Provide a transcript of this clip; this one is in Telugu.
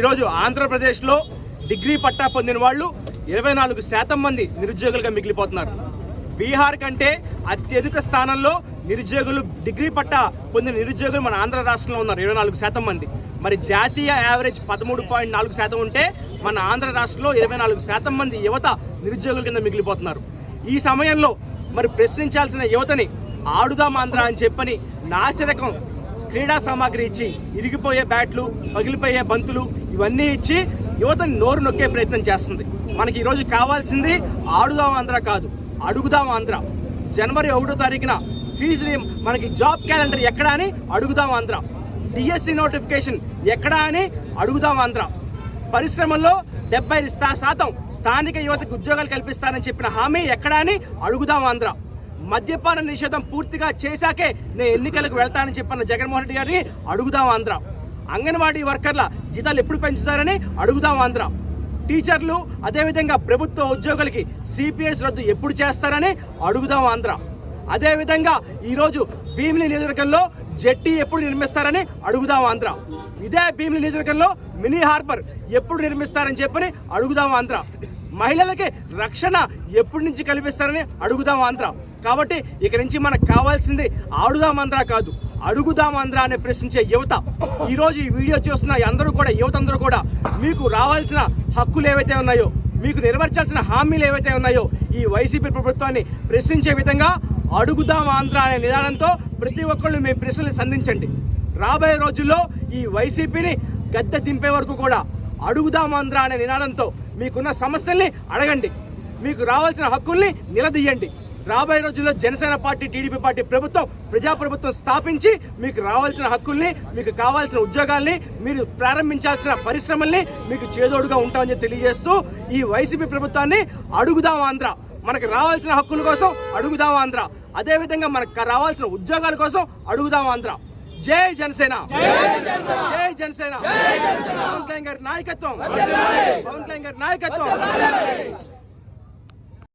ఈరోజు ఆంధ్రప్రదేశ్లో డిగ్రీ పట్టా పొందిన వాళ్ళు ఇరవై నాలుగు శాతం మంది నిరుద్యోగులుగా మిగిలిపోతున్నారు. బీహార్ కంటే అత్యధిక స్థానంలో నిరుద్యోగులు డిగ్రీ పట్టా పొందిన నిరుద్యోగులు మన ఆంధ్ర రాష్ట్రంలో ఉన్నారు ఇరవై నాలుగు శాతం మంది. మరి జాతీయ యావరేజ్ పదమూడు పాయింట్ నాలుగు శాతం ఉంటే మన ఆంధ్ర రాష్ట్రంలో ఇరవై నాలుగు శాతం మంది యువత నిరుద్యోగుల కింద మిగిలిపోతున్నారు. ఈ సమయంలో మరి ప్రశ్నించాల్సిన యువతని ఆడుదాం ఆంధ్ర అని చెప్పని నాసిరకం క్రీడా సామాగ్రి ఇచ్చి ఇరిగిపోయే బ్యాట్లు పగిలిపోయే బంతులు ఇవన్నీ ఇచ్చి యువతని నోరు నొక్కే ప్రయత్నం చేస్తుంది. మనకి ఈరోజు కావాల్సింది ఆడుదాం ఆంధ్ర కాదు అడుగుదాం ఆంధ్ర. జనవరి ఒకటో తారీఖున ఫీజుని మనకి జాబ్ క్యాలెండర్ ఎక్కడా అని అడుగుదాం ఆంధ్ర. డిఎస్సి నోటిఫికేషన్ ఎక్కడా అని అడుగుదాం ఆంధ్ర. పరిశ్రమల్లో డెబ్బై శాతం స్థానిక యువతకు ఉద్యోగాలు కల్పిస్తానని చెప్పిన హామీ ఎక్కడా అని అడుగుదాం ఆంధ్ర. మద్యపాన నిషేధం పూర్తిగా చేశాకే నేను ఎన్నికలకు వెళ్తానని చెప్పిన జగన్మోహన్ రెడ్డి గారిని అడుగుదాం ఆంధ్ర. అంగన్వాడీ వర్కర్ల జీతాలు ఎప్పుడు పెంచుతారని అడుగుదాం ఆంధ్ర. టీచర్లు అదేవిధంగా ప్రభుత్వ ఉద్యోగులకి సిపిఎస్ రద్దు ఎప్పుడు చేస్తారని అడుగుదాం ఆంధ్ర. అదేవిధంగా ఈరోజు భీమిలి నియోజకవర్గంలో జెట్టి ఎప్పుడు నిర్మిస్తారని అడుగుదాం ఆంధ్ర. ఇదే భీమిలి నియోజకవర్గంలో మినీ హార్బర్ ఎప్పుడు నిర్మిస్తారని చెప్పని అడుగుదాం ఆంధ్ర. మహిళలకి రక్షణ ఎప్పటి నుంచి కల్పిస్తారని అడుగుదాం ఆంధ్ర. కాబట్టి ఇక నుంచి మనకు కావాల్సింది ఆడుదాం ఆంధ్ర కాదు అడుగుదాం ఆంధ్ర అనే ప్రశ్నించే యువత. ఈరోజు ఈ వీడియో చూస్తున్న అందరూ కూడా యువత అందరూ కూడా మీకు రావాల్సిన హక్కులు ఏవైతే ఉన్నాయో మీకు నెరవేర్చాల్సిన హామీలు ఏవైతే ఉన్నాయో ఈ వైసీపీ ప్రభుత్వాన్ని ప్రశ్నించే విధంగా అడుగుదాం ఆంధ్ర అనే నిదానంతో ప్రతి ఒక్కళ్ళు మీ ప్రశ్నలు సంధించండి. రాబోయే రోజుల్లో ఈ వైసీపీని గద్దె దింపే వరకు కూడా అడుగుదాం ఆంధ్ర అనే నినాదంతో మీకున్న సమస్యల్ని అడగండి. మీకు రావాల్సిన హక్కుల్ని నిలదీయండి. రాబోయే రోజుల్లో జనసేన పార్టీ టీడీపీ పార్టీ ప్రభుత్వం ప్రజాప్రభుత్వం స్థాపించి మీకు రావాల్సిన హక్కుల్ని మీకు కావాల్సిన ఉద్యోగాల్ని మీరు ప్రారంభించాల్సిన పరిశ్రమల్ని మీకు చేదోడుగా ఉంటామని తెలియజేస్తూ ఈ వైసీపీ ప్రభుత్వాన్ని అడుగుదాం ఆంధ్ర. మనకు రావాల్సిన హక్కుల కోసం అడుగుదాం ఆంధ్ర. అదేవిధంగా మనకు రావాల్సిన ఉద్యోగాల కోసం అడుగుదాం ఆంధ్ర. జై జనసేన జై జనసేన పవన్ కళ్యాణ్ గారి నాయకత్వం పవన్ కళ్యాణ్ గారి నాయకత్వం